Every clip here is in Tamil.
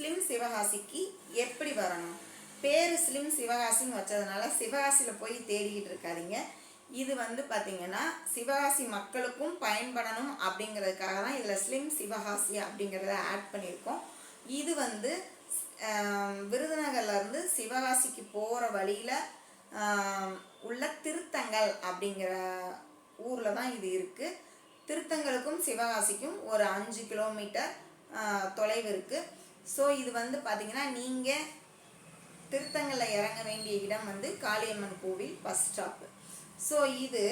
ஸ்லிம் சிவகாசிக்கு எப்படி வரணும்? பேர் ஸ்லிம் சிவகாசின்னு வச்சதுனால சிவகாசியில் போய் தேடிக்கிட்டு இருக்காதீங்க. இது வந்து பார்த்தீங்கன்னா சிவகாசி மக்களுக்கும் பயன்படணும் அப்படிங்கிறதுக்காக தான் இதில் ஸ்லிம் சிவகாசி அப்படிங்கிறத ஆட் பண்ணியிருக்கோம். இது வந்து விருதுநகர்லேருந்து சிவகாசிக்கு போகிற வழியில் உள்ள திருத்தங்கள் அப்படிங்கிற ஊரில் தான் இது இருக்குது திருத்தங்களுக்கும் சிவகாசிக்கும் ஒரு அஞ்சு கிலோமீட்டர் தொலைவு இருக்குது ஸோ இது வந்து பார்த்தீங்கன்னா நீங்கள் திருத்தங்களில் இறங்க வேண்டிய இடம் வந்து காளியம்மன் கோவில் பஸ் ஸ்டாப்பு ஸோ இது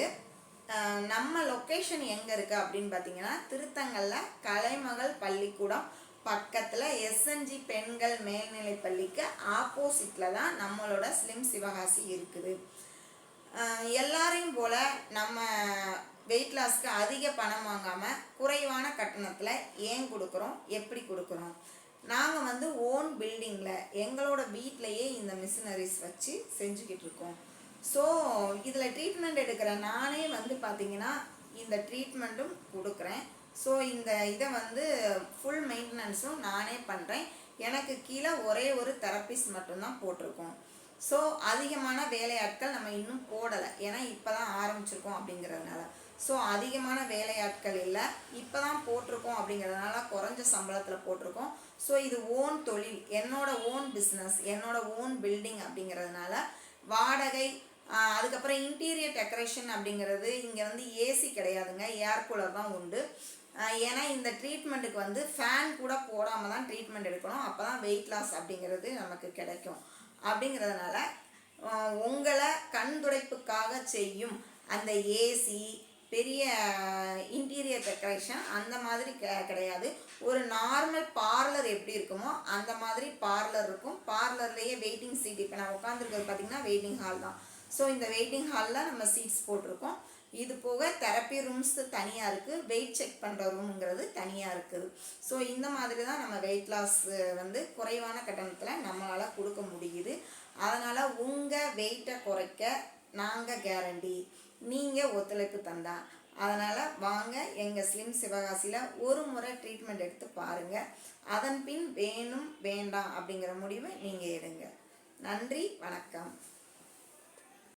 நம்ம லொக்கேஷன் எங்கே இருக்குது அப்படின்னு பார்த்தீங்கன்னா திருத்தங்களில் கலைமகள் பள்ளிக்கூடம் பக்கத்தில் எஸ்என்ஜி பெண்கள் மேல்நிலை பள்ளிக்கு ஆப்போசிட்டில் தான் நம்மளோட ஸ்லிம் சிவகாசி இருக்குது. எல்லாரையும் போல் நம்ம வெயிட் லாஸ்க்கு அதிக பணம் வாங்காமல் குறைவான கட்டணத்தில் ஏன் கொடுக்குறோம்? எப்படி கொடுக்குறோம்? நாங்கள் வந்து ஓன் பில்டிங்கில் எங்களோட வீட்டிலையே இந்த மிஷினரிஸ் வச்சு செஞ்சுக்கிட்டு இருக்கோம். ஸோ இதில் ட்ரீட்மெண்ட் எடுக்கிற நானே வந்து பார்த்தீங்கன்னா இந்த ட்ரீட்மெண்ட்டும் கொடுக்குறேன். ஸோ இந்த இதை வந்து ஃபுல் மெயின்டெனன்ஸும் நானே பண்ணுறேன் எனக்கு கீழே ஒரே ஒரு தெரப்பிஸ்ட் மட்டும்தான் போட்டிருக்கோம். ஸோ அதிகமான வேலையாட்கள் நம்ம இன்னும் போடலை. ஏன்னா இப்போ தான் ஆரம்பிச்சிருக்கோம் அப்படிங்கிறதுனால. ஸோ அதிகமான வேலையாட்கள் இல்லை. இப்போ தான் போட்டிருக்கோம் அப்படிங்கிறதுனால குறைஞ்ச சம்பளத்தில் போட்டிருக்கோம். ஸோ இது ஓன் தொழில் என்னோட ஓன் பிஸ்னஸ் என்னோட ஓன் பில்டிங் அப்படிங்கிறதுனால வாடகை அதுக்கப்புறம் இன்டீரியர் டெக்கரேஷன் அப்படிங்கிறது இங்கே வந்து ஏசி கிடையாதுங்க. ஏர் கூலர் தான் உண்டு. ஏன்னா இந்த ட்ரீட்மெண்ட்டுக்கு வந்து ஃபேன் கூட போடாமல் தான் ட்ரீட்மெண்ட் எடுக்கணும். அப்போ தான் வெயிட் லாஸ் அப்படிங்கிறது நமக்கு கிடைக்கும். அப்படிங்கிறதுனால உங்களை கண் துடைப்புக்காக செய்யும் அந்த ஏசி பெரிய இன்டீரியர் டெக்கரேஷன் அந்த மாதிரி க- கிடையாது. ஒரு நார்மல் பார்லர் எப்படி இருக்குமோ அந்த மாதிரி பார்லர் இருக்கும். பார்லர்லேயே வெயிட்டிங் சீட் இப்போ நான் உட்காந்துருக்கிறது பார்த்தீங்கன்னா வெயிட்டிங் ஹால் தான். ஸோ இந்த வெயிட்டிங் ஹாலில் நம்ம சீட்ஸ் போட்டிருக்கோம். இது போக தெரப்பி ரூம்ஸ் தனியாக இருக்குது வெயிட் செக் பண்ணுற ரூமுங்கிறது தனியாக இருக்குது. ஸோ இந்த மாதிரி தான் நம்ம வெயிட் லாஸ் வந்து குறைவான கட்டணத்தில் நம்மளால் கொடுக்க முடியுது. அதனால் உங்கள் வெயிட்டை குறைக்க நாங்கள் கேரண்டி நீங்கள் ஒத்துழைப்பு தந்தா. அதனால் வாங்க எங்கள் ஸ்லிம் சிவகாசியில் ஒரு முறை ட்ரீட்மெண்ட் எடுத்து பாருங்கள் அதன் பின் வேணும் வேண்டாம் அப்படிங்கிற முடிவை நீங்கள் எடுங்க. நன்றி வணக்கம்.